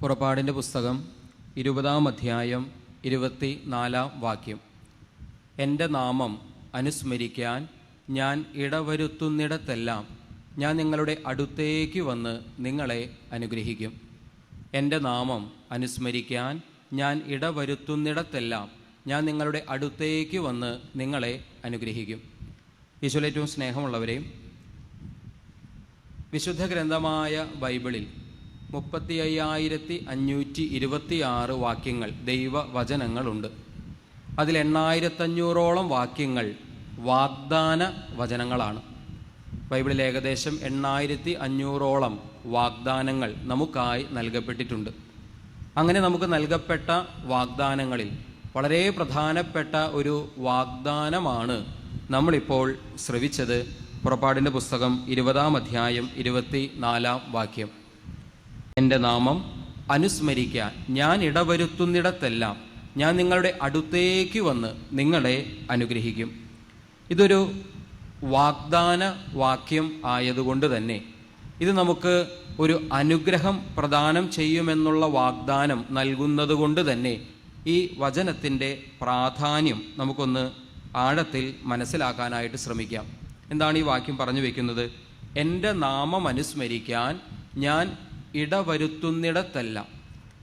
പുറപ്പാടിന്റെ പുസ്തകം ഇരുപതാം അധ്യായം ഇരുപത്തി നാലാം വാക്യം. എന്റെ നാമം അനുസ്മരിക്കാൻ ഞാൻ ഇടവരുത്തുന്നിടത്തെല്ലാം ഞാൻ നിങ്ങളുടെ അടുത്തേക്ക് വന്ന് നിങ്ങളെ അനുഗ്രഹിക്കും. എന്റെ നാമം അനുസ്മരിക്കാൻ ഞാൻ ഇടവരുത്തുന്നിടത്തെല്ലാം ഞാൻ നിങ്ങളുടെ അടുത്തേക്ക് വന്ന് നിങ്ങളെ അനുഗ്രഹിക്കും. ഈശോലേറ്റവും സ്നേഹമുള്ളവരെയും വിശുദ്ധ ഗ്രന്ഥമായ ബൈബിളിൽ മുപ്പത്തി അയ്യായിരത്തി അഞ്ഞൂറ്റി ഇരുപത്തി ആറ് വാക്യങ്ങൾ ദൈവവചനങ്ങളുണ്ട്. അതിൽ എണ്ണായിരത്തഞ്ഞൂറോളം വാക്യങ്ങൾ വാഗ്ദാന വചനങ്ങളാണ്. ബൈബിളിൽ ഏകദേശം എണ്ണായിരത്തി അഞ്ഞൂറോളം വാഗ്ദാനങ്ങൾ നമുക്കായി നൽകപ്പെട്ടിട്ടുണ്ട്. അങ്ങനെ നമുക്ക് നൽകപ്പെട്ട വാഗ്ദാനങ്ങളിൽ വളരെ പ്രധാനപ്പെട്ട ഒരു വാഗ്ദാനമാണ് നമ്മളിപ്പോൾ ശ്രവിച്ചത്. പുറപ്പാടിന്റെ പുസ്തകം ഇരുപതാം അധ്യായം ഇരുപത്തി നാലാം വാക്യം. എന്റെ നാമം അനുസ്മരിക്കാൻ ഞാൻ ഇടവരുത്തുന്നിടത്തെല്ലാം ഞാൻ നിങ്ങളുടെ അടുത്തേക്ക് വന്ന് നിങ്ങളെ അനുഗ്രഹിക്കും. ഇതൊരു വാഗ്ദാന വാക്യം ആയതുകൊണ്ട് തന്നെ ഇത് നമുക്ക് ഒരു അനുഗ്രഹം പ്രദാനം ചെയ്യുമെന്നുള്ള വാഗ്ദാനം നൽകുന്നത് കൊണ്ട് തന്നെ ഈ വചനത്തിന്റെ പ്രാധാന്യം നമുക്കൊന്ന് ആഴത്തിൽ മനസ്സിലാക്കാനായിട്ട് ശ്രമിക്കാം. എന്താണ് ഈ വാക്യം പറഞ്ഞു വെക്കുന്നത്? എന്റെ നാമം അനുസ്മരിക്കാൻ ഞാൻ ഇടവരുത്തുന്നിടത്തെല്ലാം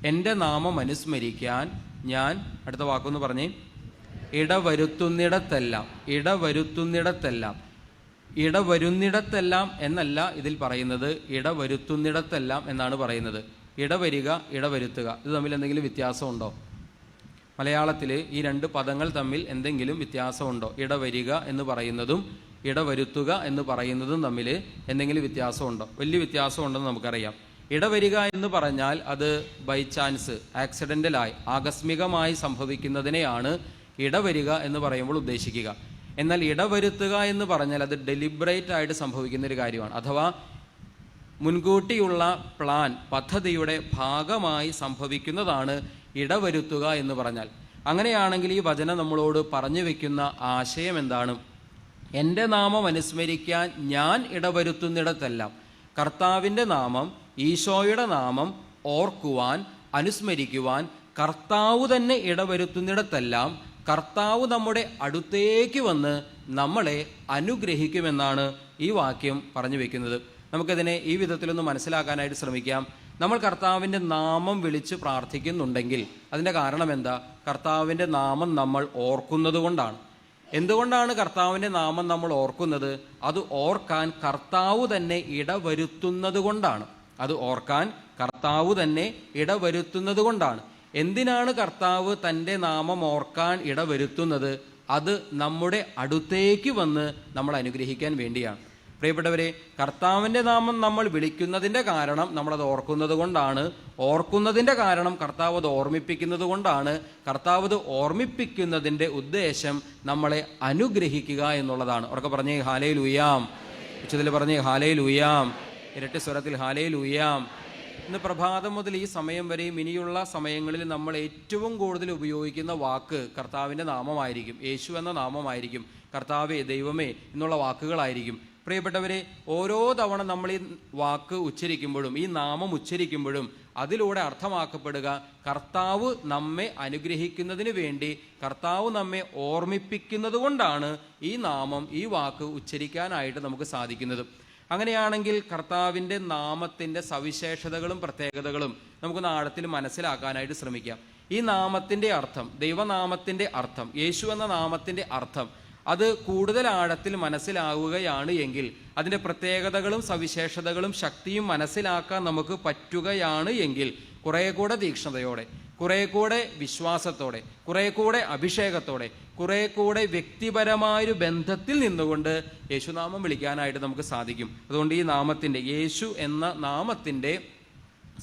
എന്റെ നാമം അനുസ്മരിക്കാൻ ഞാൻ അടുത്ത വാക്കൊന്ന് പറഞ്ഞേ. ഇടവരുത്തുന്നിടത്തെല്ലാം ഇടവരുത്തുന്നിടത്തെല്ലാം ഇടവരുന്നിടത്തെല്ലാം എന്നല്ല ഇതിൽ പറയുന്നത്. ഇടവരുത്തുന്നിടത്തെല്ലാം എന്നാണ് പറയുന്നത്. ഇടവരിക ഇടവരുത്തുക. ഇത് തമ്മിൽ എന്തെങ്കിലും വ്യത്യാസമുണ്ടോ? മലയാളത്തിൽ ഈ രണ്ട് പദങ്ങൾ തമ്മിൽ എന്തെങ്കിലും വ്യത്യാസമുണ്ടോ? ഇടവരിക എന്ന് പറയുന്നതും ഇടവരുത്തുക എന്ന് പറയുന്നതും തമ്മിൽ എന്തെങ്കിലും വ്യത്യാസമുണ്ടോ? വലിയ വ്യത്യാസമുണ്ടെന്ന് നമുക്കറിയാം. ഇടവരിക എന്ന് പറഞ്ഞാൽ അത് ബൈ ചാൻസ് ആക്സിഡന്റലായി ആകസ്മികമായി സംഭവിക്കുന്നതിനെയാണ് ഇടവരിക എന്ന് പറയുമ്പോൾ ഉദ്ദേശിക്കുക. എന്നാൽ ഇടവരുത്തുക എന്ന് പറഞ്ഞാൽ അത് ഡെലിബറേറ്റ് ആയിട്ട് സംഭവിക്കുന്ന ഒരു കാര്യമാണ്. അഥവാ മുൻകൂട്ടിയുള്ള പ്ലാൻ പദ്ധതിയുടെ ഭാഗമായി സംഭവിക്കുന്നതാണ് ഇടവരുത്തുക എന്ന് പറഞ്ഞാൽ. അങ്ങനെയാണെങ്കിൽ ഈ വചനം നമ്മളോട് പറഞ്ഞു വെക്കുന്ന ആശയം എന്താണ്? എന്റെ നാമം അനുസ്മരിക്കാൻ ഞാൻ ഇടവരുത്തുന്നിടത്തെല്ലാം കർത്താവിന്റെ നാമം ഈശോയുടെ നാമം ഓർക്കുവാൻ അനുസ്മരിക്കുവാൻ കർത്താവ് തന്നെ ഇടവരുത്തുന്നിടത്തെല്ലാം കർത്താവ് നമ്മുടെ അടുത്തേക്ക് വന്ന് നമ്മളെ അനുഗ്രഹിക്കുമെന്നാണ് ഈ വാക്യം പറഞ്ഞു വെക്കുന്നത്. നമുക്കതിനെ ഈ വിധത്തിലൊന്ന് മനസ്സിലാക്കാനായിട്ട് ശ്രമിക്കാം. നമ്മൾ കർത്താവിന്റെ നാമം വിളിച്ച് പ്രാർത്ഥിക്കുന്നുണ്ടെങ്കിൽ അതിന്റെ കാരണം എന്താ? കർത്താവിന്റെ നാമം നമ്മൾ ഓർക്കുന്നത് കൊണ്ടാണ്. എന്തുകൊണ്ടാണ് കർത്താവിന്റെ നാമം നമ്മൾ ഓർക്കുന്നത്? അത് ഓർക്കാൻ കർത്താവ് തന്നെ ഇടവരുത്തുന്നത് കൊണ്ടാണ്. അത് ഓർക്കാൻ കർത്താവ് തന്നെ ഇടവരുത്തുന്നത് കൊണ്ടാണ്. എന്തിനാണ് കർത്താവ് തന്റെ നാമം ഓർക്കാൻ ഇടവരുത്തുന്നത്? അത് നമ്മുടെ അടുത്തേക്ക് വന്ന് നമ്മൾ അനുഗ്രഹിക്കാൻ വേണ്ടിയാണ്. പ്രിയപ്പെട്ടവരെ കർത്താവിന്റെ നാമം നമ്മൾ വിളിക്കുന്നതിന്റെ കാരണം നമ്മളത് ഓർക്കുന്നത് കൊണ്ടാണ്. ഓർക്കുന്നതിന്റെ കാരണം കർത്താവ് അത് ഓർമ്മിപ്പിക്കുന്നത് കൊണ്ടാണ്. കർത്താവ് അത് ഓർമ്മിപ്പിക്കുന്നതിന്റെ ഉദ്ദേശം നമ്മളെ അനുഗ്രഹിക്കുക എന്നുള്ളതാണ്. ഉറക്കെ പറഞ്ഞേ ഹാലയിൽ ഉയ്യാം ഉച്ചത്തിൽ പറഞ്ഞേ ഹാലയിൽ ഉയ്യാം ഇരട്ടി സ്വരത്തിൽ ഹാലയിൽ ഉയ്യാം ഇന്ന് പ്രഭാതം മുതൽ ഈ സമയം വരെയും ഇനിയുള്ള സമയങ്ങളിൽ നമ്മൾ ഏറ്റവും കൂടുതൽ ഉപയോഗിക്കുന്ന വാക്ക് കർത്താവിന്റെ നാമമായിരിക്കും. യേശു എന്ന നാമമായിരിക്കും. കർത്താവേ ദൈവമേ എന്നുള്ള വാക്കുകളായിരിക്കും. പ്രിയപ്പെട്ടവരെ ഓരോ തവണ നമ്മൾ ഈ വാക്ക് ഉച്ചരിക്കുമ്പോഴും ഈ നാമം ഉച്ചരിക്കുമ്പോഴും അതിലൂടെ അർത്ഥമാക്കപ്പെടുക കർത്താവ് നമ്മെ അനുഗ്രഹിക്കുന്നതിന് വേണ്ടി കർത്താവ് നമ്മെ ഓർമ്മിപ്പിക്കുന്നത് കൊണ്ടാണ് ഈ നാമം ഈ വാക്ക് ഉച്ചരിക്കാനായിട്ട് നമുക്ക് സാധിക്കുന്നത്. അങ്ങനെയാണെങ്കിൽ കർത്താവിന്റെ നാമത്തിന്റെ സവിശേഷതകളും പ്രത്യേകതകളും നമുക്കൊന്ന് ആഴത്തിൽ മനസ്സിലാക്കാനായിട്ട് ശ്രമിക്കാം. ഈ നാമത്തിന്റെ അർത്ഥം ദൈവനാമത്തിന്റെ അർത്ഥം യേശു എന്ന നാമത്തിന്റെ അർത്ഥം അത് കൂടുതൽ ആഴത്തിൽ മനസ്സിലാവുകയാണ് എങ്കിൽ അതിന്റെ പ്രത്യേകതകളും സവിശേഷതകളും ശക്തിയും മനസ്സിലാക്കാൻ നമുക്ക് പറ്റുകയാണ് എങ്കിൽ കുറേ കൂടെ തീക്ഷ്ണതയോടെ കുറേ കൂടെ വിശ്വാസത്തോടെ കുറേ കൂടെ അഭിഷേകത്തോടെ കുറേ കൂടെ വ്യക്തിപരമായൊരു ബന്ധത്തിൽ നിന്നുകൊണ്ട് യേശുനാമം വിളിക്കാനായിട്ട് നമുക്ക് സാധിക്കും. അതുകൊണ്ട് ഈ നാമത്തിന്റെ യേശു എന്ന നാമത്തിന്റെ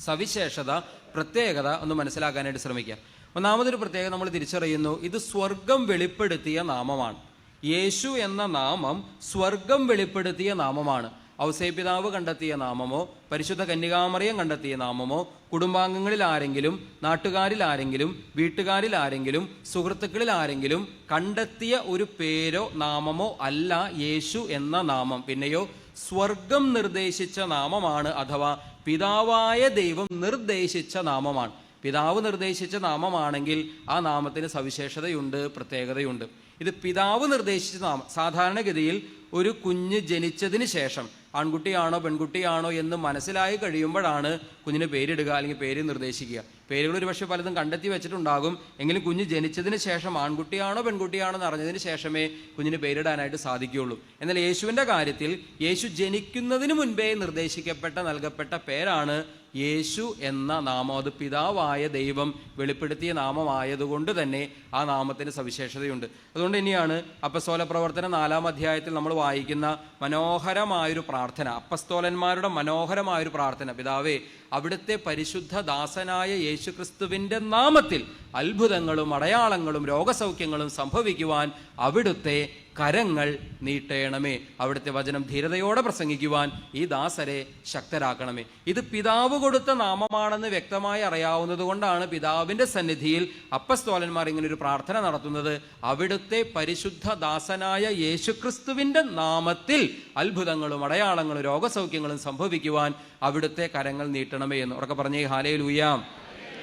സവിശേഷത പ്രത്യേകത ഒന്ന് മനസ്സിലാക്കാനായിട്ട് ശ്രമിക്കുക. ഒന്നാമതൊരു പ്രത്യേകത നമ്മൾ തിരിച്ചറിയുന്നു ഇത് സ്വർഗം വെളിപ്പെടുത്തിയ നാമമാണ്. യേശു എന്ന നാമം സ്വർഗം വെളിപ്പെടുത്തിയ നാമമാണ്. ഔസേപിതാവ് കണ്ടെത്തിയ നാമമോ പരിശുദ്ധ കന്യകാമറിയം കണ്ടെത്തിയ നാമമോ കുടുംബാംഗങ്ങളിൽ ആരെങ്കിലും നാട്ടുകാരിൽ ആരെങ്കിലും വീട്ടുകാരിൽ ആരെങ്കിലും സുഹൃത്തുക്കളിൽ ആരെങ്കിലും കണ്ടെത്തിയ ഒരു പേരോ നാമമോ അല്ല യേശു എന്ന നാമം. പിന്നെയോ സ്വർഗം നിർദ്ദേശിച്ച നാമമാണ് അഥവാ പിതാവായ ദൈവം നിർദ്ദേശിച്ച നാമമാണ്. പിതാവ് നിർദ്ദേശിച്ച നാമമാണെങ്കിൽ ആ നാമത്തിന് സവിശേഷതയുണ്ട് പ്രത്യേകതയുണ്ട്. ഇത് പിതാവ് നിർദ്ദേശിച്ച നാമം. സാധാരണഗതിയിൽ ഒരു കുഞ്ഞ് ജനിച്ചതിന് ശേഷം ആൺകുട്ടിയാണോ പെൺകുട്ടിയാണോ എന്ന് മനസ്സിലായി കഴിയുമ്പോഴാണ് കുഞ്ഞിന് പേരിടുക അല്ലെങ്കിൽ പേര് നിർദ്ദേശിക്കുക. പേരുകൾ ഒരു പക്ഷേ പലതും കണ്ടെത്തി വെച്ചിട്ടുണ്ടാകും. എങ്കിലും കുഞ്ഞ് ജനിച്ചതിന് ശേഷം ആൺകുട്ടിയാണോ പെൺകുട്ടിയാണോ എന്ന് അറിഞ്ഞതിന് ശേഷമേ കുഞ്ഞിന് പേരിടാനായിട്ട് സാധിക്കുകയുള്ളൂ. എന്നാൽ യേശുവിന്റെ കാര്യത്തിൽ യേശു ജനിക്കുന്നതിന് മുൻപേ നിർദ്ദേശിക്കപ്പെട്ട നൽകപ്പെട്ട പേരാണ് യേശു എന്ന നാമം അത് പിതാവായ ദൈവം വെളിപ്പെടുത്തിയ നാമമായതുകൊണ്ട് തന്നെ ആ നാമത്തിന് സവിശേഷതയുണ്ട്. അതുകൊണ്ട് തന്നെയാണ് അപ്പസ്തോല പ്രവർത്തന നാലാം അധ്യായത്തിൽ നമ്മൾ വായിക്കുന്ന മനോഹരമായൊരു പ്രാർത്ഥന അപ്പസ്തോലന്മാരുടെ മനോഹരമായൊരു പ്രാർത്ഥന. പിതാവേ അവിടുത്തെ പരിശുദ്ധ ദാസനായ യേശുക്രിസ്തുവിന്റെ നാമത്തിൽ അത്ഭുതങ്ങളും അടയാളങ്ങളും രോഗസൗഖ്യങ്ങളും സംഭവിക്കുവാൻ അവിടുത്തെ കരങ്ങൾ നീട്ടേണമേ. അവിടുത്തെ വചനം ധീരതയോടെ പ്രസംഗിക്കുവാൻ ഈ ദാസരെ ശക്തരാക്കണമേ. ഇത് പിതാവ് കൊടുത്ത നാമമാണെന്ന് വ്യക്തമായി അറിയാവുന്നത് കൊണ്ടാണ് പിതാവിന്റെ സന്നിധിയിൽ അപ്പസ്തോലന്മാർ ഇങ്ങനെ ഒരു പ്രാർത്ഥന നടത്തുന്നത്. അവിടുത്തെ പരിശുദ്ധ ദാസനായ യേശുക്രിസ്തുവിന്റെ നാമത്തിൽ അത്ഭുതങ്ങളും അടയാളങ്ങളും രോഗസൗഖ്യങ്ങളും സംഭവിക്കുവാൻ അവിടുത്തെ കരങ്ങൾ നീട്ടണമേ എന്ന് ഉറക്കെ പറഞ്ഞേ ഹാലേ ലൂയാം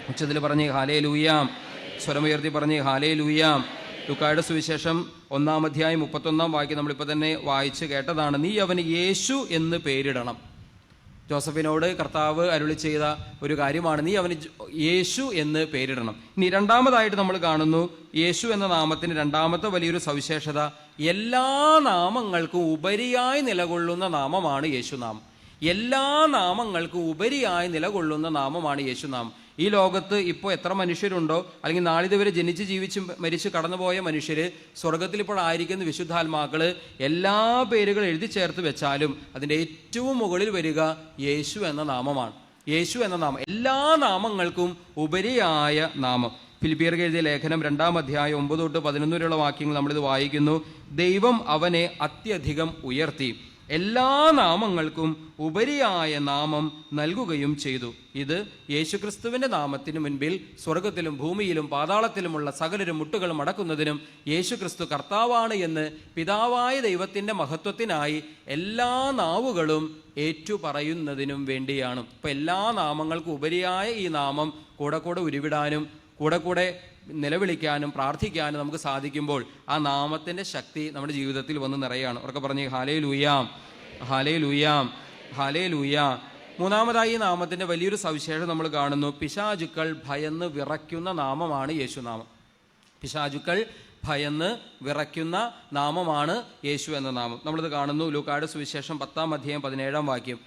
ഉച്ചത്തിൽ പറഞ്ഞേ ഹാലേ ലൂയാം സ്വരമുയർത്തി പറഞ്ഞേ ഹാലേ ലൂയാം ലുക്കായുടെ സുവിശേഷം ഒന്നാം അധ്യായം മുപ്പത്തൊന്നാം വാക്യം നമ്മളിപ്പോൾ തന്നെ വായിച്ച് കേട്ടതാണ്. നീ അവന് യേശു എന്ന് പേരിടണം. ജോസഫിനോട് കർത്താവ് അരുളി ചെയ്ത ഒരു കാര്യമാണ്. നീ അവന് യേശു എന്ന് പേരിടണം. ഇനി രണ്ടാമതായിട്ട് നമ്മൾ കാണുന്നു യേശു എന്ന നാമത്തിന് രണ്ടാമത്തെ വലിയൊരു സവിശേഷത എല്ലാ നാമങ്ങൾക്കും ഉപരിയായി നിലകൊള്ളുന്ന നാമമാണ് യേശുനാമം. എല്ലാ നാമങ്ങൾക്കും ഉപരിയായി നിലകൊള്ളുന്ന നാമമാണ് യേശുനാമം. ഈ ലോകത്ത് ഇപ്പോൾ എത്ര മനുഷ്യരുണ്ടോ? അല്ലെങ്കിൽ നാളിതുവരെ ജനിച്ച് ജീവിച്ച് മരിച്ച് കടന്നുപോയ മനുഷ്യർ സ്വർഗത്തിൽ ഇപ്പോൾ ആയിരിക്കുന്ന വിശുദ്ധാത്മാക്കൾ എല്ലാ പേരുകൾ എഴുതി ചേർത്ത് വെച്ചാലും അതിന്റെ ഏറ്റവും മുകളിൽ വരിക യേശു എന്ന നാമമാണ്. യേശു എന്ന നാമം. എല്ലാ നാമങ്ങൾക്കും ഉപരിയായ നാമം. ഫിലിപ്പിയർക്ക് എഴുതിയ ലേഖനം രണ്ടാം അധ്യായം ഒമ്പത് തൊട്ട് പതിനൊന്ന് വരെയുള്ള വാക്യങ്ങൾ നമ്മളിത് വായിക്കുന്നു. ദൈവം അവനെ അത്യധികം ഉയർത്തി. എല്ലാ നാമങ്ങൾക്കും ഉപരിയായ നാമം നൽകുകയും ചെയ്തു. ഇത് യേശുക്രിസ്തുവിന്റെ നാമത്തിന് മുൻപിൽ സ്വർഗത്തിലും ഭൂമിയിലും പാതാളത്തിലുമുള്ള സകലരും മുട്ടുകളും അടക്കുന്നതിനും യേശുക്രിസ്തു കർത്താവാണ് എന്ന് പിതാവായ ദൈവത്തിന്റെ മഹത്വത്തിനായി എല്ലാ നാവുകളും ഏറ്റുപറയുന്നതിനും വേണ്ടിയാണ്. ഇപ്പൊ എല്ലാ നാമങ്ങൾക്കും ഉപരിയായ ഈ നാമം കൂടെ കൂടെ ഉരുവിടാനും കൂടെ കൂടെ നിലവിളിക്കാനും പ്രാർത്ഥിക്കാനും നമുക്ക് സാധിക്കുമ്പോൾ ആ നാമത്തിന്റെ ശക്തി നമ്മുടെ ജീവിതത്തിൽ വന്ന് നിറയാണ്. ഉറക്കെ പറഞ്ഞ് ഹാലയിൽ ഉയ്യാം ഹാലയിൽ ഉയ്യാം ഹാലയിൽ ഉയ്യാം മൂന്നാമതായി ഈ നാമത്തിന്റെ വലിയൊരു സവിശേഷം നമ്മൾ കാണുന്നു. പിശാചുക്കൾ ഭയന്ന് വിറയ്ക്കുന്ന നാമമാണ് യേശുനാമം. പിശാചുക്കൾ ഭയന്ന് വിറയ്ക്കുന്ന നാമമാണ് യേശു എന്ന നാമം. നമ്മളിത് കാണുന്നു. ലൂക്കാട് സുവിശേഷം പത്താം അധ്യായം പതിനേഴാം വാക്യം.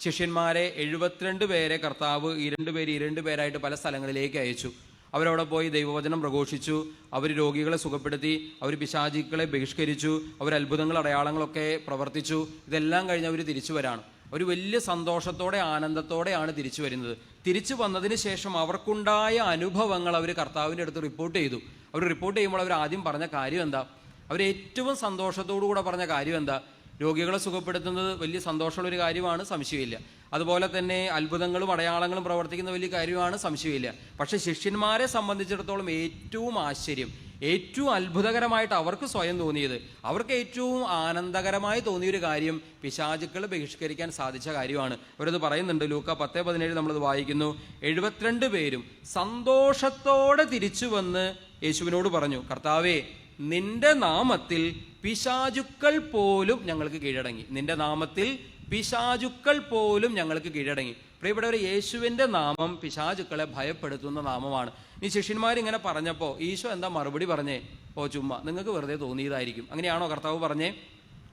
ശിഷ്യന്മാരെ എഴുപത്തിരണ്ട് പേരെ കർത്താവ് ഈ ഇരണ്ടുപേരായിട്ട് പല സ്ഥലങ്ങളിലേക്ക് അയച്ചു. അവരവിടെ പോയി ദൈവവചനം പ്രഘോഷിച്ചു. അവർ രോഗികളെ സുഖപ്പെടുത്തി അവർ പിശാചിക്കളെ ബഹിഷ്കരിച്ചു അവർ അത്ഭുതങ്ങൾ അടയാളങ്ങളൊക്കെ പ്രവർത്തിച്ചു. ഇതെല്ലാം കഴിഞ്ഞ് അവർ തിരിച്ചു വരാണ്. ഒരു വലിയ സന്തോഷത്തോടെ ആനന്ദത്തോടെയാണ് തിരിച്ചു വരുന്നത്. തിരിച്ചു വന്നതിന് ശേഷം അവർക്കുണ്ടായ അനുഭവങ്ങൾ അവർ കർത്താവിന്റെ അടുത്ത് റിപ്പോർട്ട് ചെയ്തു. അവർ റിപ്പോർട്ട് ചെയ്യുമ്പോൾ അവർ ആദ്യം പറഞ്ഞ കാര്യം എന്താ? അവർ ഏറ്റവും സന്തോഷത്തോടു കൂടെ പറഞ്ഞ കാര്യം എന്താ? രോഗികളെ സുഖപ്പെടുത്തുന്നത് വലിയ സന്തോഷമുള്ള ഒരു കാര്യമാണ് സംശയമില്ല. അതുപോലെ തന്നെ അത്ഭുതങ്ങളും അടയാളങ്ങളും പ്രവർത്തിക്കുന്ന വലിയ കാര്യമാണ് സംശയമില്ല. പക്ഷെ ശിഷ്യന്മാരെ സംബന്ധിച്ചിടത്തോളം ഏറ്റവും ആശ്ചര്യം ഏറ്റവും അത്ഭുതകരമായിട്ട് അവർക്ക് സ്വയം തോന്നിയത് അവർക്ക് ഏറ്റവും ആനന്ദകരമായി തോന്നിയൊരു കാര്യം പിശാചുക്കൾ ബഹിഷ്കരിക്കാൻ സാധിച്ച കാര്യമാണ്. അവരത് പറയുന്നുണ്ട് ലൂക്ക പത്ത് പതിനേഴ് നമ്മളത് വായിക്കുന്നു. എഴുപത്തിരണ്ട് പേരും സന്തോഷത്തോടെ തിരിച്ചു വന്ന് യേശുവിനോട് പറഞ്ഞു കർത്താവേ നിന്റെ നാമത്തിൽ പിശാചുക്കൾ പോലും ഞങ്ങൾക്ക് കീഴടങ്ങി. നിന്റെ നാമത്തിൽ പിശാചുക്കൾ പോലും ഞങ്ങൾക്ക് കീഴടങ്ങി. പ്രിയപ്പെട്ടവർ യേശുവിന്റെ നാമം പിശാചുക്കളെ ഭയപ്പെടുത്തുന്ന നാമമാണ്. ഈ ശിഷ്യന്മാരിങ്ങനെ പറഞ്ഞപ്പോൾ ഈശോ എന്താ മറുപടി പറഞ്ഞേ? ഓ ചുമ്മാ നിങ്ങൾക്ക് വെറുതെ തോന്നിയതായിരിക്കും. അങ്ങനെയാണോ കർത്താവ് പറഞ്ഞേ?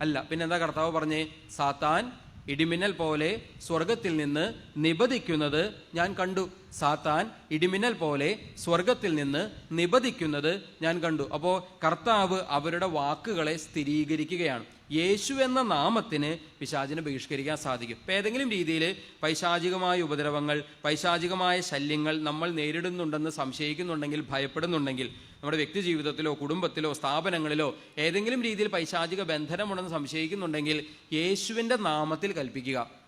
അല്ല പിന്നെന്താ കർത്താവ് പറഞ്ഞേ? സാത്താൻ ഇടിമിന്നൽ പോലെ സ്വർഗത്തിൽ നിന്ന് നിബദിക്കുന്നത് ഞാൻ കണ്ടു. സാത്താൻ ഇടിമിന്നൽ പോലെ സ്വർഗത്തിൽ നിന്ന് നിബദിക്കുന്നത് ഞാൻ കണ്ടു. അപ്പോൾ കർത്താവ് അവരുടെ വാക്കുകളെ സ്ഥിരീകരിക്കുകയാണ്. യേശു എന്ന നാമത്തിന് പിശാചിനെ ബഹിഷ്കരിക്കാൻ സാധിക്കും. ഇപ്പം ഏതെങ്കിലും രീതിയിൽ പൈശാചികമായ ഉപദ്രവങ്ങൾ പൈശാചികമായ ശല്യങ്ങൾ നമ്മൾ നേരിടുന്നുണ്ടെന്ന് സംശയിക്കുന്നുണ്ടെങ്കിൽ ഭയപ്പെടുന്നുണ്ടെങ്കിൽ നമ്മുടെ വ്യക്തി ജീവിതത്തിലോ കുടുംബത്തിലോ സ്ഥാപനങ്ങളിലോ ഏതെങ്കിലും രീതിയിൽ പൈശാചിക ബന്ധനമുണ്ടെന്ന് സംശയിക്കുന്നുണ്ടെങ്കിൽ യേശുവിന്റെ നാമത്തിൽ കൽപ്പിക്കുക.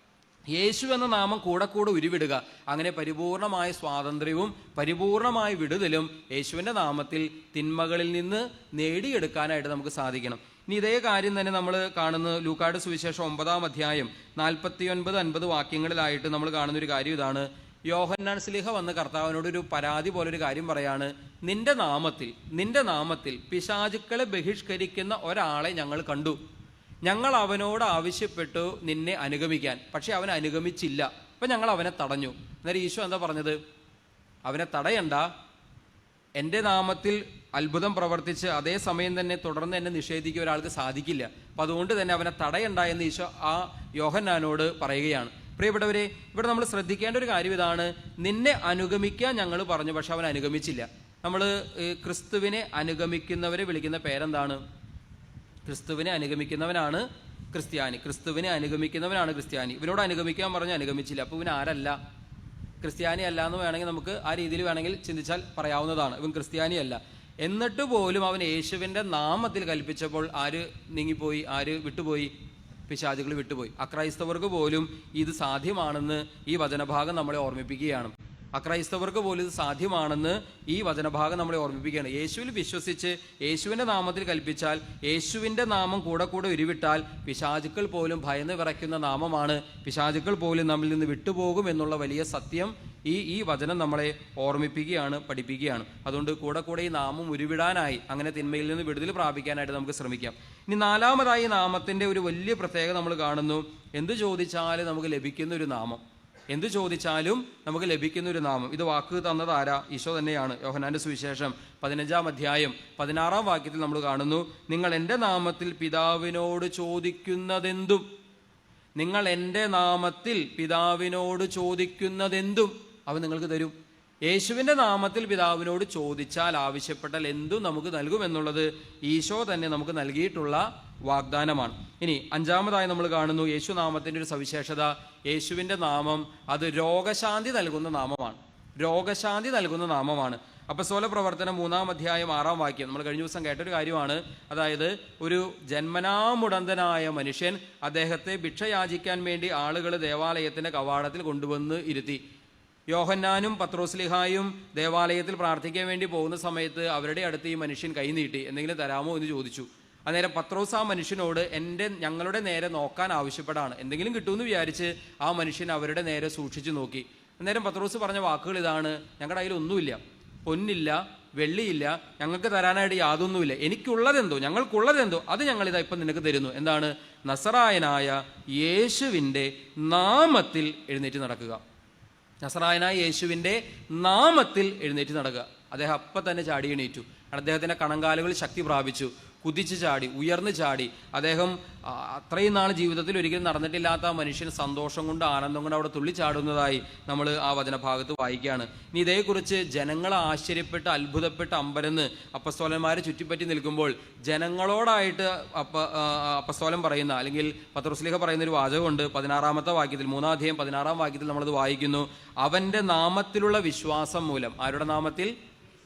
യേശു എന്ന നാമം കൂടെ കൂടെ ഉരുവിടുക. അങ്ങനെ പരിപൂർണമായ സ്വാതന്ത്ര്യവും പരിപൂർണമായ വിടുതലും യേശുവിന്റെ നാമത്തിൽ തിന്മകളിൽ നിന്ന് നേടിയെടുക്കാനായിട്ട് നമുക്ക് സാധിക്കണം. ഇനി ഇതേ കാര്യം തന്നെ നമ്മൾ കാണുന്ന. ലൂക്കാട് സുവിശേഷം ഒമ്പതാം അധ്യായം നാൽപ്പത്തി ഒൻപത് അൻപത് വാക്യങ്ങളിലായിട്ട് നമ്മൾ കാണുന്ന ഒരു കാര്യം ഇതാണ്. യോഹന്നാൻ സ്ലിഹ വന്ന് കർത്താവിനോട് ഒരു പരാതി പോലെ ഒരു കാര്യം പറയാണ്. നിന്റെ നാമത്തിൽ നിന്റെ നാമത്തിൽ പിശാചുക്കളെ ബഹിഷ്കരിക്കുന്ന ഒരാളെ ഞങ്ങൾ കണ്ടു. ഞങ്ങൾ അവനോട് ആവശ്യപ്പെട്ടു നിന്നെ അനുഗമിക്കാൻ. പക്ഷെ അവൻ അനുഗമിച്ചില്ല. അപ്പൊ ഞങ്ങൾ അവനെ തടഞ്ഞു. അന്നേരം ഈശോ എന്താ പറഞ്ഞത്? അവനെ തടയണ്ട. എന്റെ നാമത്തിൽ അത്ഭുതം പ്രവർത്തിച്ച് അതേ സമയം തന്നെ തുടർന്ന് എന്നെ നിഷേധിക്കുക ഒരാൾക്ക് സാധിക്കില്ല. അപ്പം അതുകൊണ്ട് തന്നെ അവനെ തടയണ്ട എന്ന് ഈശോ ആ യോഹന്നാനോട് പറയുകയാണ്. പ്രിയപ്പെട്ടവരെ ഇവിടെ നമ്മൾ ശ്രദ്ധിക്കേണ്ട ഒരു കാര്യം ഇതാണ്. നിന്നെ അനുഗമിക്കാൻ ഞങ്ങൾ പറഞ്ഞു പക്ഷെ അവൻ അനുഗമിച്ചില്ല. നമ്മൾ ക്രിസ്തുവിനെ അനുഗമിക്കുന്നവരെ വിളിക്കുന്ന പേരെന്താണ്? ക്രിസ്തുവിനെ അനുഗമിക്കുന്നവനാണ് ക്രിസ്ത്യാനി. ക്രിസ്തുവിനെ അനുഗമിക്കുന്നവനാണ് ക്രിസ്ത്യാനി. ഇവനോട് അനുഗമിക്കാൻ പറഞ്ഞ് അനുഗമിച്ചില്ല. അപ്പോൾ ഇവൻ ആരല്ല? ക്രിസ്ത്യാനി അല്ല എന്ന് വേണമെങ്കിൽ നമുക്ക് ആ രീതിയിൽ വേണമെങ്കിൽ ചിന്തിച്ചാൽ പറയാവുന്നതാണ്. ഇവൻ ക്രിസ്ത്യാനി അല്ല. എന്നിട്ട് പോലും അവൻ യേശുവിന്റെ നാമത്തിൽ കൽപ്പിച്ചപ്പോൾ ആര് നീങ്ങിപ്പോയി? ആര് വിട്ടുപോയി? പിശാചുകൾ വിട്ടുപോയി. അക്രൈസ്തവർക്ക് പോലും ഇത് സാധ്യമാണെന്ന് ഈ വചനഭാഗം നമ്മളെ ഓർമ്മിപ്പിക്കുകയാണ്. അക്രൈസ്തവർക്ക് പോലും ഇത് സാധ്യമാണെന്ന് ഈ വചനഭാഗം നമ്മളെ ഓർമ്മിപ്പിക്കുകയാണ്. യേശുവിൽ വിശ്വസിച്ച് യേശുവിന്റെ നാമത്തിൽ കൽപ്പിച്ചാൽ യേശുവിന്റെ നാമം കൂടെ കൂടെ ഉരുവിട്ടാൽ പിശാചുക്കൾ പോലും ഭയന്ന് വിറയ്ക്കുന്ന നാമമാണ്. പിശാചുക്കൾ പോലും നമ്മിൽ നിന്ന് വിട്ടുപോകും എന്നുള്ള വലിയ സത്യം ഈ ഈ വചനം നമ്മളെ ഓർമ്മിപ്പിക്കുകയാണ് പഠിപ്പിക്കുകയാണ്. അതുകൊണ്ട് കൂടെ കൂടെ ഈ നാമം ഉരുവിടാനായി അങ്ങനെ തിന്മയിൽ നിന്ന് വിടുതൽ പ്രാപിക്കാനായിട്ട് നമുക്ക് ശ്രമിക്കാം. ഇനി നാലാമതായി നാമത്തിന്റെ ഒരു വലിയ പ്രത്യേകത നമ്മൾ കാണുന്നു. എന്ത് ചോദിച്ചാലും നമുക്ക് ലഭിക്കുന്ന ഒരു നാമം. എന്ത് ചോദിച്ചാലും നമുക്ക് ലഭിക്കുന്ന ഒരു നാമം. ഇത് വാക്ക് തന്നത് ആരാ? ഈശോ തന്നെയാണ്. യോഹനാന്റെ സുവിശേഷം പതിനഞ്ചാം അധ്യായം പതിനാറാം വാക്യത്തിൽ നമ്മൾ കാണുന്നു നിങ്ങൾ എന്റെ നാമത്തിൽ പിതാവിനോട് ചോദിക്കുന്നതെന്തും? നിങ്ങൾ എന്റെ നാമത്തിൽ പിതാവിനോട് ചോദിക്കുന്നതെന്തും അവൻ നിങ്ങൾക്ക് തരും. യേശുവിന്റെ നാമത്തിൽ പിതാവിനോട് ചോദിച്ചാൽ ആവശ്യപ്പെട്ടാൽ എന്തും നമുക്ക് നൽകുമെന്നുള്ളത് ഈശോ തന്നെ നമുക്ക് നൽകിയിട്ടുള്ള വാഗ്ദാനമാണ്. ഇനി അഞ്ചാമതായി നമ്മൾ കാണുന്നു യേശു നാമത്തിന്റെ ഒരു സവിശേഷത. യേശുവിന്റെ നാമം അത് രോഗശാന്തി നൽകുന്ന നാമമാണ്. രോഗശാന്തി നൽകുന്ന നാമമാണ്. അപ്പസ്തോല പ്രവർത്തനം മൂന്നാം അധ്യായം ആറാം വാക്യം. നമ്മൾ കഴിഞ്ഞ ദിവസം കേട്ടൊരു കാര്യമാണ്. അതായത് ഒരു ജന്മനാമുടന്തനായ മനുഷ്യൻ അദ്ദേഹത്തെ ഭിക്ഷയാചിക്കാൻ വേണ്ടി ആളുകൾ ദേവാലയത്തിന്റെ കവാടത്തിൽ കൊണ്ടുവന്ന് ഇരുത്തി. യോഹന്നാനും പത്രോസ്ലിഹായും ദേവാലയത്തിൽ പ്രാർത്ഥിക്കാൻ വേണ്ടി പോകുന്ന സമയത്ത് അവരുടെ അടുത്ത് ഈ മനുഷ്യൻ കൈനീട്ടി എന്തെങ്കിലും തരാമോ എന്ന് ചോദിച്ചു. അന്നേരം പത്രോസ് ആ മനുഷ്യനോട് എന്റെ ഞങ്ങളുടെ നേരെ നോക്കാൻ ആവശ്യപ്പെടാണ്. എന്തെങ്കിലും കിട്ടുമെന്ന് വിചാരിച്ച് ആ മനുഷ്യൻ അവരുടെ നേരെ സൂക്ഷിച്ചു നോക്കി. അന്നേരം പത്രോസ് പറഞ്ഞ വാക്കുകൾ ഇതാണ് ഞങ്ങളുടെ കയ്യിൽ ഒന്നുമില്ല. പൊന്നില്ല വെള്ളിയില്ല ഞങ്ങൾക്ക് തരാനായിട്ട് യാതൊന്നുമില്ല. എനിക്കുള്ളതെന്തോ ഞങ്ങൾക്കുള്ളതെന്തോ അത് ഞങ്ങളിതാ ഇപ്പം നിനക്ക് തരുന്നു. എന്താണ്? നസറായനായ യേശുവിന്റെ നാമത്തിൽ എഴുന്നേറ്റ് നടക്കുക. നസറായനായ യേശുവിന്റെ നാമത്തിൽ എഴുന്നേറ്റ് നടക്കുക. അദ്ദേഹം അപ്പം തന്നെ ചാടി എണീറ്റു. അദ്ദേഹത്തിന്റെ കണങ്കാലുകൾ ശക്തി പ്രാപിച്ചു. കുതിച്ചു ചാടി ഉയർന്നു ചാടി. അദ്ദേഹം അത്രയും നാൾ ജീവിതത്തിൽ ഒരിക്കലും നടന്നിട്ടില്ലാത്ത ആ മനുഷ്യൻ സന്തോഷം കൊണ്ട് ആനന്ദം കൊണ്ട് അവിടെ തുള്ളിച്ചാടുന്നതായി നമ്മൾ ആ വചനഭാഗത്ത് വായിക്കുകയാണ്. ഇനി ഇതേക്കുറിച്ച് ജനങ്ങളെ ആശ്ചര്യപ്പെട്ട് അത്ഭുതപ്പെട്ട് അമ്പരന്ന് അപ്പസ്തോലന്മാരെ ചുറ്റിപ്പറ്റി നിൽക്കുമ്പോൾ ജനങ്ങളോടായിട്ട് അപ്പ അപ്പസ്തോലം പറയുന്ന അല്ലെങ്കിൽ പത്രോസ്ലിഹ പറയുന്ന ഒരു വാചകമുണ്ട്. പതിനാറാമത്തെ വാക്യത്തിൽ മൂന്നാധ്യായം പതിനാറാം വാക്യത്തിൽ നമ്മളത് വായിക്കുന്നു. അവന്റെ നാമത്തിലുള്ള വിശ്വാസം മൂലം. ആരുടെ നാമത്തിൽ?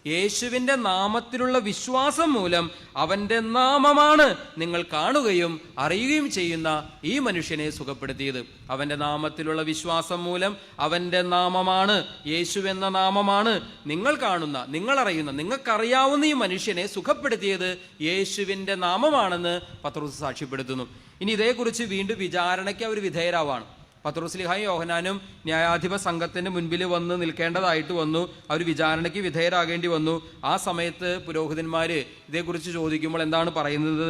യേശുവിന്റെ നാമത്തിലുള്ള വിശ്വാസം മൂലം അവന്റെ നാമമാണ് നിങ്ങൾ കാണുകയും അറിയുകയും ചെയ്യുന്ന ഈ മനുഷ്യനെ സുഖപ്പെടുത്തിയത്. അവന്റെ നാമത്തിലുള്ള വിശ്വാസം മൂലം അവന്റെ നാമമാണ് യേശു എന്ന നാമമാണ് നിങ്ങൾ കാണുന്ന നിങ്ങൾ അറിയുന്ന നിങ്ങൾക്കറിയാവുന്ന ഈ മനുഷ്യനെ സുഖപ്പെടുത്തിയത് യേശുവിന്റെ നാമമാണെന്ന് പത്രോസ് സാക്ഷ്യപ്പെടുത്തുന്നു. ഇനി ഇതേക്കുറിച്ച് വീണ്ടും വിചാരണയ്ക്ക് അവർ വിധേയരാവാണ്. പത്രോസ്ലിഹായും യോഹനാനും ന്യായാധിപ സംഘത്തിന് മുൻപിൽ വന്ന് നിൽക്കേണ്ടതായിട്ട് വന്നു. അവർ വിചാരണയ്ക്ക് വിധേയരാകേണ്ടി വന്നു. ആ സമയത്ത് പുരോഹിതന്മാർ ഇതേക്കുറിച്ച് ചോദിക്കുമ്പോൾ എന്താണ് പറയുന്നത്?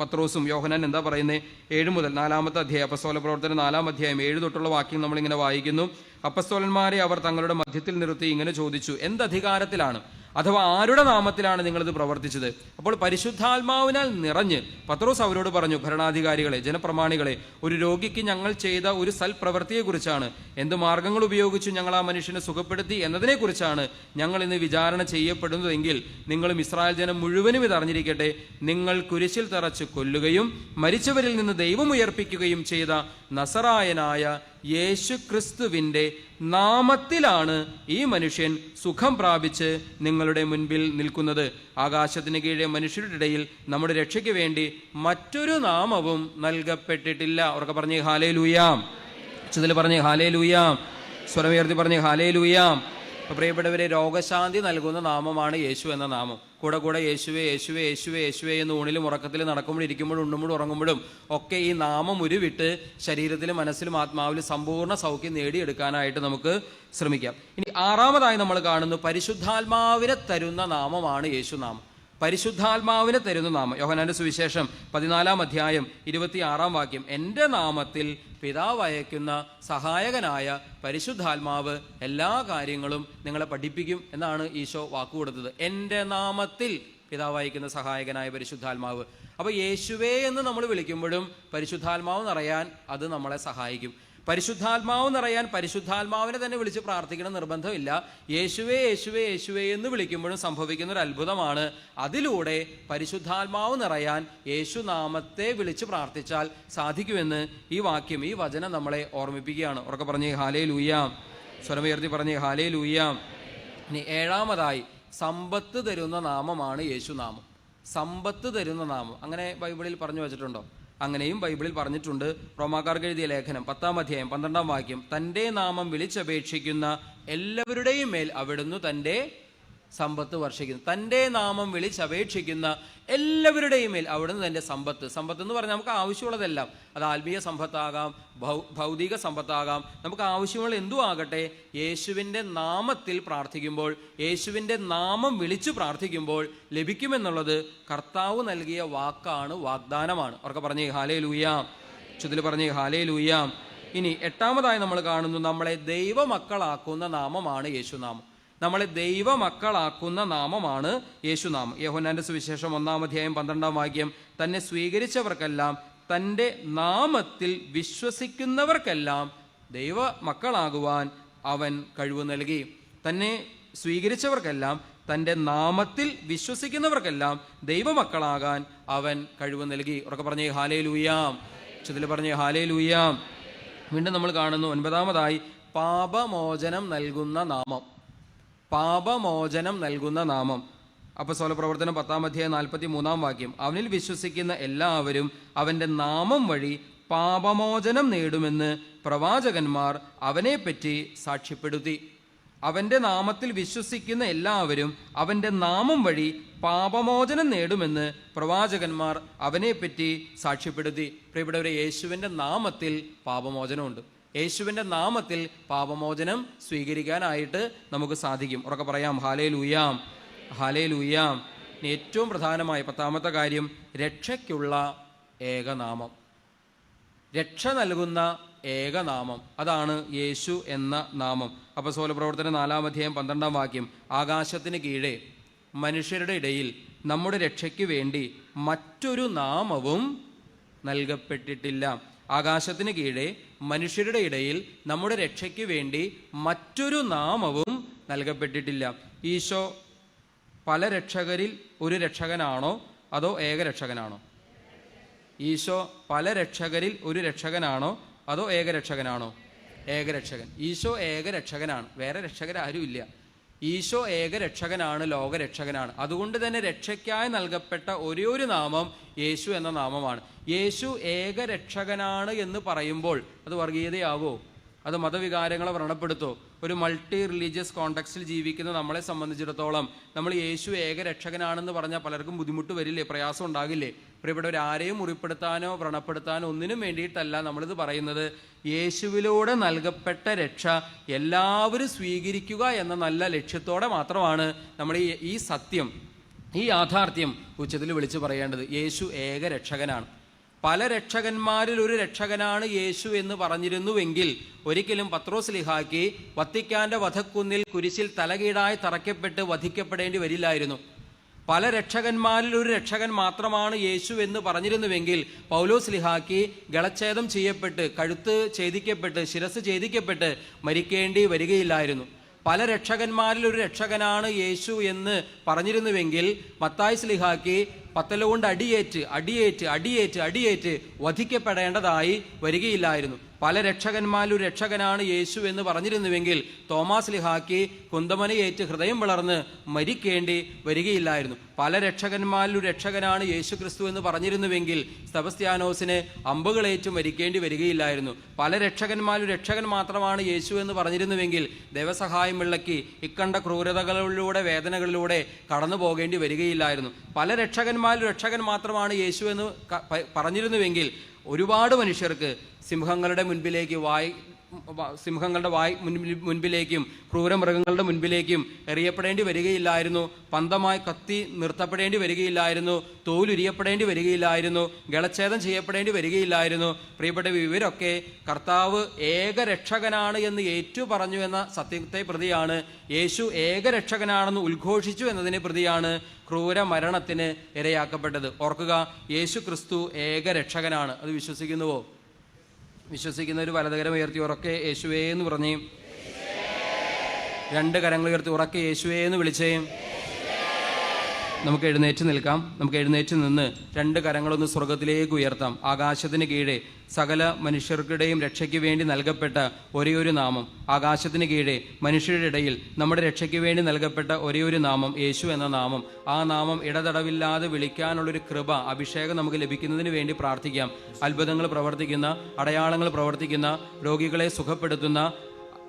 പത്രോസും യോഹനാൻ എന്താ പറയുന്നത് ഏഴ് മുതൽ നാലാമത്തെ അധ്യായം അപ്പസ്തോല പ്രവർത്തനം നാലാം അധ്യായം ഏഴ് തൊട്ടുള്ള വാക്യം നമ്മളിങ്ങനെ വായിക്കുന്നു. അപ്പസ്തോലന്മാരെ അവർ തങ്ങളുടെ മധ്യത്തിൽ നിർത്തി ഇങ്ങനെ ചോദിച്ചു എന്തധികാരത്തിലാണ് അഥവാ ആരുടെ നാമത്തിലാണ് നിങ്ങളിത് പ്രവർത്തിച്ചത്? അപ്പോൾ പരിശുദ്ധാത്മാവിനാൽ നിറഞ്ഞ് പത്രോസ് അവരോട് പറഞ്ഞു ഭരണാധികാരികളെ ജനപ്രമാണികളെ ഒരു രോഗിക്ക് ഞങ്ങൾ ചെയ്ത ഒരു സൽപ്രവൃത്തിയെക്കുറിച്ചാണ്. എന്ത് മാർഗങ്ങൾ ഉപയോഗിച്ചു ഞങ്ങൾ ആ മനുഷ്യനെ സുഖപ്പെടുത്തി എന്നതിനെക്കുറിച്ചാണ് ഞങ്ങൾ ഇന്ന് വിചാരണ ചെയ്യപ്പെടുന്നതെങ്കിൽ നിങ്ങളും ഇസ്രായേൽ ജനം മുഴുവനും ഇത് അറിഞ്ഞിരിക്കട്ടെ. നിങ്ങൾ കുരിശിൽ തറച്ച് കൊല്ലുകയും മരിച്ചവരിൽ നിന്ന് ദൈവം ഉയർപ്പിക്കുകയും ചെയ്ത നസറായനായ യേശു ക്രിസ്തുവിന്റെ നാമത്തിലാണ് ഈ മനുഷ്യൻ സുഖം പ്രാപിച്ച് നിങ്ങളുടെ മുൻപിൽ നിൽക്കുന്നത്. ആകാശത്തിന് കീഴെ മനുഷ്യരുടെ ഇടയിൽ നമ്മുടെ രക്ഷയ്ക്ക് വേണ്ടി മറ്റൊരു നാമവും നൽകപ്പെട്ടിട്ടില്ല. അവർക്ക് പറഞ്ഞേ ഹാലേ ലൂയാം ഉച്ചത്തിൽ പറഞ്ഞേ ഹാലേ ലൂയാം സ്വരമേർത്തി പറഞ്ഞേ ഹാലേ ലൂയാം അപ്പോൾ പ്രിയപ്പെട്ടവരെ രോഗശാന്തി നൽകുന്ന നാമമാണ് യേശു എന്ന നാമം. കൂടെ കൂടെ യേശുവെ യേശുവെ യേശുവെ യേശുവെ എന്ന് ഊണിലും ഉറക്കത്തിലും നടക്കുമ്പോഴും ഇരിക്കുമ്പോഴും ഉണ്ണുമ്പോഴും ഉറങ്ങുമ്പോഴും ഒക്കെ ഈ നാമം ഉരുവിട്ട് ശരീരത്തിലും മനസ്സിലും ആത്മാവിലും സമ്പൂർണ സൗഖ്യം നേടിയെടുക്കാനായിട്ട് നമുക്ക് ശ്രമിക്കാം. ഇനി ആറാമതായി നമ്മൾ കാണുന്നു പരിശുദ്ധാത്മാവിനെ തരുന്ന നാമമാണ് യേശുനാമം പരിശുദ്ധാത്മാവിനെ തരുന്ന നാമം. യോഹനാന്റെ സുവിശേഷം പതിനാലാം അധ്യായം ഇരുപത്തിയാറാം വാക്യം. എന്റെ നാമത്തിൽ പിതാവ് അയക്കുന്ന സഹായകനായ പരിശുദ്ധാത്മാവ് എല്ലാ കാര്യങ്ങളും നിങ്ങളെ പഠിപ്പിക്കും എന്നാണ് ഈശോ വാക്കുകൊടുത്തത് എന്റെ നാമത്തിൽ പിതാവ് അയക്കുന്ന സഹായകനായ പരിശുദ്ധാത്മാവ്. അപ്പോൾ യേശുവേ എന്ന് നമ്മൾ വിളിക്കുമ്പോഴും പരിശുദ്ധാത്മാവ് നിറയാൻ അത് നമ്മളെ സഹായിക്കും. പരിശുദ്ധാത്മാവ് നിറയാൻ പരിശുദ്ധാത്മാവിനെ തന്നെ വിളിച്ച് പ്രാർത്ഥിക്കണം നിർബന്ധമില്ല. യേശുവേ യേശുവേ യേശുവേ എന്ന് വിളിക്കുമ്പോഴും സംഭവിക്കുന്ന ഒരു അത്ഭുതമാണ് അതിലൂടെ പരിശുദ്ധാത്മാവ് നിറയാൻ യേശുനാമത്തെ വിളിച്ച് പ്രാർത്ഥിച്ചാൽ സാധിക്കുമെന്ന് ഈ വാക്യം ഈ വചനം നമ്മളെ ഓർമ്മിപ്പിക്കുകയാണ്. ഉറക്കെ പറഞ്ഞേ ഹാലേ ലൂയാം സ്വരമുയർത്തി പറഞ്ഞേ ഹാലേ ലൂയാം ഇനി ഏഴാമതായി സമ്പത്ത് തരുന്ന നാമമാണ് യേശുനാമം. സമ്പത്ത് തരുന്ന നാമം. അങ്ങനെ ബൈബിളിൽ പറഞ്ഞു വച്ചിട്ടുണ്ടോ? അങ്ങനെയും ബൈബിളിൽ പറഞ്ഞിട്ടുണ്ട്. റോമാക്കാർക്ക് എഴുതിയ ലേഖനം പത്താം അധ്യായം പന്ത്രണ്ടാം വാക്യം തന്റെ നാമം വിളിച്ചപേക്ഷിക്കുന്ന എല്ലാവരുടെയും മേൽ അവിടുന്ന് തന്റെ സമ്പത്ത് വർഷിക്കുന്നു. തന്റെ നാമം വിളിച്ചപേക്ഷിക്കുന്ന എല്ലാവരുടെയും മേൽ അവിടുന്ന് തന്റെ സമ്പത്ത്. സമ്പത്ത് എന്ന് പറഞ്ഞാൽ നമുക്ക് ആവശ്യമുള്ളതെല്ലാം. അത് ആത്മീയ സമ്പത്താകാം ഭൗതിക സമ്പത്താകാം. നമുക്ക് ആവശ്യമുള്ള എന്തു ആകട്ടെ യേശുവിന്റെ നാമത്തിൽ പ്രാർത്ഥിക്കുമ്പോൾ യേശുവിന്റെ നാമം വിളിച്ചു പ്രാർത്ഥിക്കുമ്പോൾ ലഭിക്കുമെന്നുള്ളത് കർത്താവ് നൽകിയ വാക്കാണ് വാഗ്ദാനമാണ്. അവർക്ക് പറഞ്ഞേ ഹാലേ ലൂയാം ചുതിൽ പറഞ്ഞേ ഹാലേ ലൂയാം ഇനി എട്ടാമതായി നമ്മൾ കാണുന്നു നമ്മളെ ദൈവമക്കളാക്കുന്ന നാമമാണ് യേശുനാമം. നമ്മളെ ദൈവമക്കളാക്കുന്ന നാമമാണ് യേശുനാമം. യഹോനാന്റെ സുവിശേഷം ഒന്നാം അധ്യായം പന്ത്രണ്ടാം വാക്യം തന്നെ സ്വീകരിച്ചവർക്കെല്ലാം തന്റെ നാമത്തിൽ വിശ്വസിക്കുന്നവർക്കെല്ലാം ദൈവ മക്കളാകുവാൻ അവൻ കഴിവ് നൽകി. തന്നെ സ്വീകരിച്ചവർക്കെല്ലാം തന്റെ നാമത്തിൽ വിശ്വസിക്കുന്നവർക്കെല്ലാം ദൈവമക്കളാകാൻ അവൻ കഴിവ് നൽകി. ഉറക്കെ പറഞ്ഞേ ഹാലേ ലൂയാം ഉച്ചത്തിൽ പറഞ്ഞേ ഹാലേ ലൂയാം വീണ്ടും നമ്മൾ കാണുന്നു ഒൻപതാമതായി പാപമോചനം നൽകുന്ന നാമം. പാപമോചനം നൽകുന്ന നാമം. അപ്പസ്തോല പ്രവർത്തനം പത്താം അധ്യായം നാൽപ്പത്തി മൂന്നാം വാക്യം. അവനിൽ വിശ്വസിക്കുന്ന എല്ലാവരും അവന്റെ നാമം വഴി പാപമോചനം നേടുമെന്ന് പ്രവാചകന്മാർ അവനെപ്പറ്റി സാക്ഷ്യപ്പെടുത്തി. അവന്റെ നാമത്തിൽ വിശ്വസിക്കുന്ന എല്ലാവരും അവന്റെ നാമം വഴി പാപമോചനം നേടുമെന്ന് പ്രവാചകന്മാർ അവനെപ്പറ്റി സാക്ഷ്യപ്പെടുത്തി. പ്രിയപ്പെട്ടവരെ യേശുവിന്റെ നാമത്തിൽ പാപമോചനമുണ്ട്. യേശുവിന്റെ നാമത്തിൽ പാപമോചനം സ്വീകരിക്കാനായിട്ട് നമുക്ക് സാധിക്കും. ഉറക്കെ പറയാം ഹാലേ ലൂയാം ഹാലേ ലൂയാം ഇനി ഏറ്റവും പ്രധാനമായ പത്താമത്തെ കാര്യം രക്ഷയ്ക്കുള്ള ഏകനാമം. രക്ഷ നൽകുന്ന ഏകനാമം അതാണ് യേശു എന്ന നാമം. അപ്പോൾ പ്രവർത്തന നാലാം അധ്യായം പന്ത്രണ്ടാം വാക്യം ആകാശത്തിന് കീഴെ മനുഷ്യരുടെ ഇടയിൽ നമ്മുടെ രക്ഷയ്ക്ക് വേണ്ടി മറ്റൊരു നാമവും നൽകപ്പെട്ടിട്ടില്ല. ആകാശത്തിന് കീഴെ മനുഷ്യരുടെ ഇടയിൽ നമ്മുടെ രക്ഷയ്ക്ക് വേണ്ടി മറ്റൊരു നാമവും നൽകപ്പെട്ടിട്ടില്ല. ഈശോ പല രക്ഷകരിൽ ഒരു രക്ഷകനാണോ? അതോ ഏക രക്ഷകനാണോ? ഈശോ പല രക്ഷകരിൽ ഒരു രക്ഷകനാണോ? അതോ ഏകരക്ഷകനാണോ ഏകരക്ഷകൻ ഈശോ ഏകരക്ഷകനാണ് വേറെ രക്ഷകരാരുമില്ല. ഈശോ ഏകരക്ഷകനാണ് ലോകരക്ഷകനാണ്. അതുകൊണ്ട് തന്നെ രക്ഷയ്ക്കായി നൽകപ്പെട്ട ഒരേ ഒരു നാമം യേശു എന്ന നാമമാണ്. യേശു ഏകരക്ഷകനാണ് എന്ന് പറയുമ്പോൾ അത് വർഗീയതയാവോ? അത് മതവികാരങ്ങളെ വ്രണപ്പെടുത്തോ? ഒരു മൾട്ടി റിലീജിയസ് കോണ്ടെക്സ്റ്റിൽ ജീവിക്കുന്ന നമ്മളെ സംബന്ധിച്ചിടത്തോളം നമ്മൾ യേശു ഏക രക്ഷകനാണെന്ന് പറഞ്ഞാൽ പലർക്കും ബുദ്ധിമുട്ട് വരില്ലേ? പ്രയാസം ഉണ്ടാകില്ലേ? പ്രിയപ്പെട്ടവർ ആരെയും മുറിപ്പെടുത്താനോ വ്രണപ്പെടുത്താനോ ഒന്നിനും വേണ്ടിയിട്ടല്ല നമ്മളിത് പറയുന്നത്. യേശുവിലൂടെ നൽകപ്പെട്ട രക്ഷ എല്ലാവരും സ്വീകരിക്കുക എന്ന നല്ല ലക്ഷ്യത്തോടെ മാത്രമാണ് നമ്മൾ ഈ സത്യം ഈ യാഥാർത്ഥ്യം ഉച്ചത്തിൽ വിളിച്ചു പറയേണ്ടത്. യേശു ഏകരക്ഷകനാണ്. പല രക്ഷകന്മാരിൽ ഒരു രക്ഷകനാണ് യേശു എന്ന് പറഞ്ഞിരുന്നുവെങ്കിൽ ഒരിക്കലും പത്രോസ് ലിഹാക്കി വത്തിക്കാന്റെ വധക്കുന്നിൽ കുരിശിൽ തലകീടായി തറയ്ക്കപ്പെട്ട് വധിക്കപ്പെടേണ്ടി വരില്ലായിരുന്നു. പല രക്ഷകന്മാരിൽ ഒരു രക്ഷകൻ മാത്രമാണ് യേശു എന്ന് പറഞ്ഞിരുന്നുവെങ്കിൽ പൗലോസ് ലിഹാക്കി ഗളച്ഛേദം ചെയ്യപ്പെട്ട് കഴുത്ത് ഛേദിക്കപ്പെട്ട് ശിരസ് ഛേദിക്കപ്പെട്ട് മരിക്കേണ്ടി വരികയില്ലായിരുന്നു. പല രക്ഷകന്മാരിൽ ഒരു രക്ഷകനാണ് യേശു എന്ന് പറഞ്ഞിരുന്നുവെങ്കിൽ മത്തായ് സ്ലിഹാക്കി പത്തലുകൊണ്ട് അടിയേറ്റ് അടിയേറ്റ് അടിയേറ്റ് അടിയേറ്റ് വധിക്കപ്പെടേണ്ടതായി വരികയില്ലായിരുന്നു. പല രക്ഷകന്മാരിലും രക്ഷകനാണ് യേശു എന്ന് പറഞ്ഞിരുന്നുവെങ്കിൽ തോമാസ് ലിഹാക്കി കുന്തമനയേറ്റ് ഹൃദയം വളർന്ന് മരിക്കേണ്ടി വരികയില്ലായിരുന്നു. പല രക്ഷകന്മാരിലും രക്ഷകനാണ് യേശു ക്രിസ്തു എന്ന് പറഞ്ഞിരുന്നുവെങ്കിൽ സെബസ്ത്യാനോസിന് അമ്പുകളേറ്റ് മരിക്കേണ്ടി വരികയില്ലായിരുന്നു. പല രക്ഷകന്മാരും രക്ഷകൻ മാത്രമാണ് യേശു എന്ന് പറഞ്ഞിരുന്നുവെങ്കിൽ ദൈവസഹായം വിളക്കി ഇക്കണ്ട ക്രൂരതകളിലൂടെ വേദനകളിലൂടെ കടന്നു പോകേണ്ടി വരികയില്ലായിരുന്നു. പല രക്ഷകന്മാരിലും രക്ഷകൻ മാത്രമാണ് യേശു എന്ന് പറഞ്ഞിരുന്നുവെങ്കിൽ ഒരുപാട് മനുഷ്യർക്ക് സിംഹങ്ങളുടെ മുൻപിലേക്ക് വായി സിംഹങ്ങളുടെ വായ് മുൻപിലേക്കും ക്രൂരമൃഗങ്ങളുടെ മുൻപിലേക്കും എറിയപ്പെടേണ്ടി വരികയില്ലായിരുന്നു. പന്തമായി കത്തി നിർത്തപ്പെടേണ്ടി വരികയില്ലായിരുന്നു. തോലുരിയപ്പെടേണ്ടി വരികയില്ലായിരുന്നു. ഗളച്ഛേദം ചെയ്യപ്പെടേണ്ടി വരികയില്ലായിരുന്നു. പ്രിയപ്പെട്ട ഇവരൊക്കെ കർത്താവ് ഏകരക്ഷകനാണ് എന്ന് ഏറ്റു പറഞ്ഞു എന്ന സത്യത്തെ പ്രതിയാണ്. യേശു ഏകരക്ഷകനാണെന്ന് ഉദ്ഘോഷിച്ചു എന്നതിനെ പ്രതിയാണ് ക്രൂര മരണത്തിന് ഇരയാക്കപ്പെട്ടത്. ഓർക്കുക യേശു ക്രിസ്തു ഏകരക്ഷകനാണ്. അത് വിശ്വസിക്കുന്നുവോ? വിശ്വസിക്കുന്ന ഒരു വലതുകരം ഉയർത്തി ഉറക്കെ യേശുവേ എന്ന് പറഞ്ഞേ രണ്ട് കരങ്ങൾ ഉയർത്തി ഉറക്കെ യേശുവേ എന്ന് വിളിച്ചേ നമുക്ക് എഴുന്നേറ്റ് നിൽക്കാം. നമുക്ക് എഴുന്നേറ്റ് നിന്ന് രണ്ട് കരങ്ങളൊന്ന് സ്വർഗത്തിലേക്ക് ഉയർത്താം. ആകാശത്തിന് കീഴെ സകല മനുഷ്യർക്കിടയും രക്ഷയ്ക്ക് വേണ്ടി നൽകപ്പെട്ട ഒരേ ഒരു നാമം. ആകാശത്തിന് കീഴെ മനുഷ്യരുടെ ഇടയിൽ നമ്മുടെ രക്ഷയ്ക്ക് വേണ്ടി നൽകപ്പെട്ട ഒരേ ഒരു നാമം യേശു എന്ന നാമം. ആ നാമം ഇടതടവില്ലാതെ വിളിക്കാനുള്ളൊരു കൃപ അഭിഷേകം നമുക്ക് ലഭിക്കുന്നതിന് വേണ്ടി പ്രാർത്ഥിക്കാം. അത്ഭുതങ്ങൾ പ്രവർത്തിക്കുന്ന അടയാളങ്ങൾ പ്രവർത്തിക്കുന്ന രോഗികളെ സുഖപ്പെടുത്തുന്ന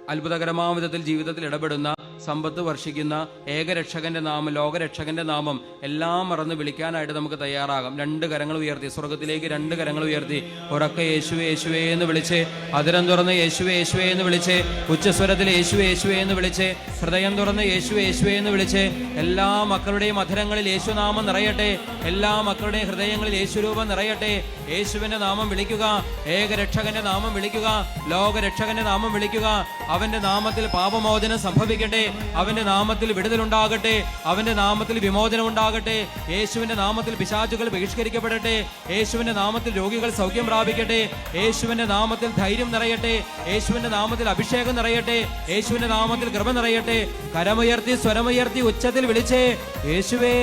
അത്ഭുതകരമായ വിധത്തിൽ ജീവിതത്തിൽ ഇടപെടുന്ന സമ്പത്ത് വർഷിക്കുന്ന ഏകരക്ഷകന്റെ നാമം ലോകരക്ഷകന്റെ നാമം എല്ലാം മറന്ന് വിളിക്കാനായിട്ട് നമുക്ക് തയ്യാറാകാം. രണ്ട് കരങ്ങൾ ഉയർത്തി സ്വർഗത്തിലേക്ക് രണ്ട് കരങ്ങൾ ഉയർത്തി. ഉറക്കെ യേശുവേ യേശുവേ എന്ന് വിളിച്ച് അതിരം തുറന്ന് യേശുവേ യേശുവേ എന്ന് വിളിച്ച് ഉച്ചസ്വരത്തിൽ യേശുവേ യേശുവേ എന്ന് വിളിച്ച് ഹൃദയം തുറന്ന് യേശുവേ യേശുവേ എന്ന് വിളിച്ച് എല്ലാ മക്കളുടെയും അധരങ്ങളിൽ യേശുനാമം നിറയട്ടെ. എല്ലാ മക്കളുടെയും ഹൃദയങ്ങളിൽ യേശുരൂപം നിറയട്ടെ. യേശുവിന്റെ നാമം വിളിക്കുക ഏകരക്ഷകന്റെ നാമം വിളിക്കുക ലോകരക്ഷകന്റെ നാമം വിളിക്കുക അവന്റെ നാമത്തിൽ പാപമോചനം സംഭവിക്കട്ടെ അവന്റെ നാമത്തിൽ വിടുതലുണ്ടാകട്ടെ അവന്റെ നാമത്തിൽ വിമോചനം ഉണ്ടാകട്ടെ യേശുവിന്റെ നാമത്തിൽ പിശാചുകൾ ബഹിഷ്കരിക്കപ്പെടട്ടെ യേശുവിന്റെ നാമത്തിൽ രോഗികൾ സൗഖ്യം പ്രാപിക്കട്ടെ യേശുവിന്റെ നാമത്തിൽ ധൈര്യം നിറയട്ടെ യേശുവിന്റെ നാമത്തിൽ അഭിഷേകം നിറയട്ടെ യേശുവിന്റെ നാമത്തിൽ കൃപ നിറയട്ടെ കരമുയർത്തി സ്വരമുയർത്തി ഉച്ചത്തിൽ വിളിച്ചേ യേശുവേ.